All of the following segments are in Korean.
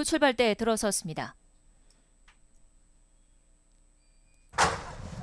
모두 출발대에 들어섰습니다.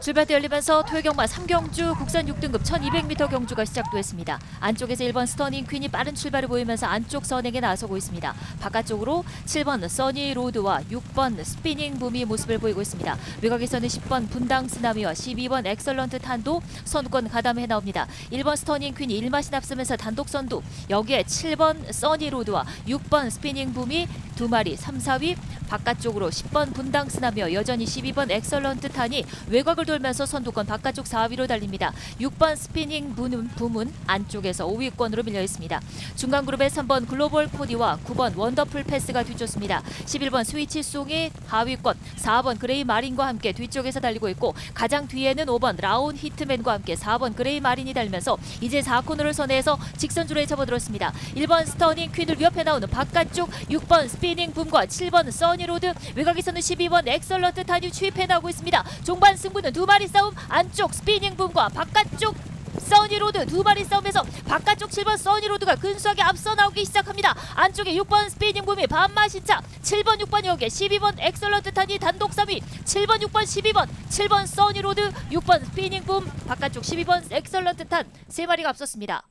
출발대 열리면서 토요경마 3경주 국산 6등급 1200m 경주가 시작됐습니다. 안쪽에서 1번 스터닝 퀸이 빠른 출발을 보이면서 안쪽 선행에 나서고 있습니다. 바깥쪽으로 7번 써니 로드와 6번 스피닝 붐이 모습을 보이고 있습니다. 외곽에서는 10번 분당 쓰나미와 12번 엑설런트 탄도 선두권 가담해 나옵니다. 1번 스터닝 퀸이 1마신 앞서면서 단독 선두 여기에 7번 써니 로드와 6번 스피닝 붐이 두 마리 3, 4위 바깥쪽으로 10번 분당 쓰나미와 여전히 12번 엑설런트 탄이 외곽을 돌 면서 선두권 바깥쪽 4위로 달립니다. 6번 스피닝 붐은, 붐은 안쪽에서 5위권으로 밀려 있습니다. 중간 그룹의 3번 글로벌 코디와 9번 원더풀 패스가 뒤쫓습니다. 11번 스위치 송이 하위권, 4번 그레이 마린과 함께 뒤쪽에서 달리고 있고 가장 뒤에는 5번 라운 히트맨과 함께 4번 그레이 마린이 달면서 이제 4코너를 선회해서 직선주로에 접어들었습니다. 1번 스터닝 퀸을 위협해 나오는 바깥쪽 6번 스피닝 붐과 7번 써니로드 외곽에서는 12번 엑설런트 탄이 추입해 나오고 있습니다. 종반 승부는 두 마리 싸움 안쪽 스피닝 붐과 바깥쪽 써니로드 두 마리 싸움에서 바깥쪽 7번 써니로드가 근소하게 앞서 나오기 시작합니다. 안쪽에 6번 스피닝 붐이 반마신차 7번 6번 여기에 12번 엑설런트 탄이 단독 3위 7번 6번 12번 7번 써니로드 6번 스피닝 붐 바깥쪽 12번 엑설런트 탄세 마리가 앞섰습니다.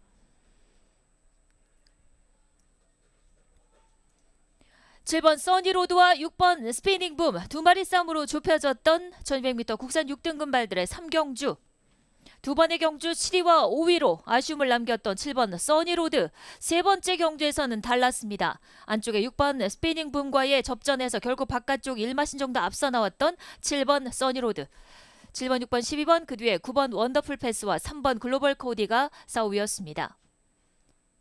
칠번 써니로드와 6번 스피닝 붐 두 마리 싸움으로 좁혀졌던 1200m 국산 6등급 말들의 3경주 두 번의 경주 7위와 5위로 아쉬움을 남겼던 7번 써니로드 세 번째 경주에서는 달랐습니다. 안쪽에 6번 스피닝 붐과의 접전에서 결국 바깥쪽 1마신 정도 앞서 나왔던 7번 써니로드 7번, 6번, 12번 그 뒤에 9번 원더풀 패스와 3번 글로벌 코디가 싸우였습니다.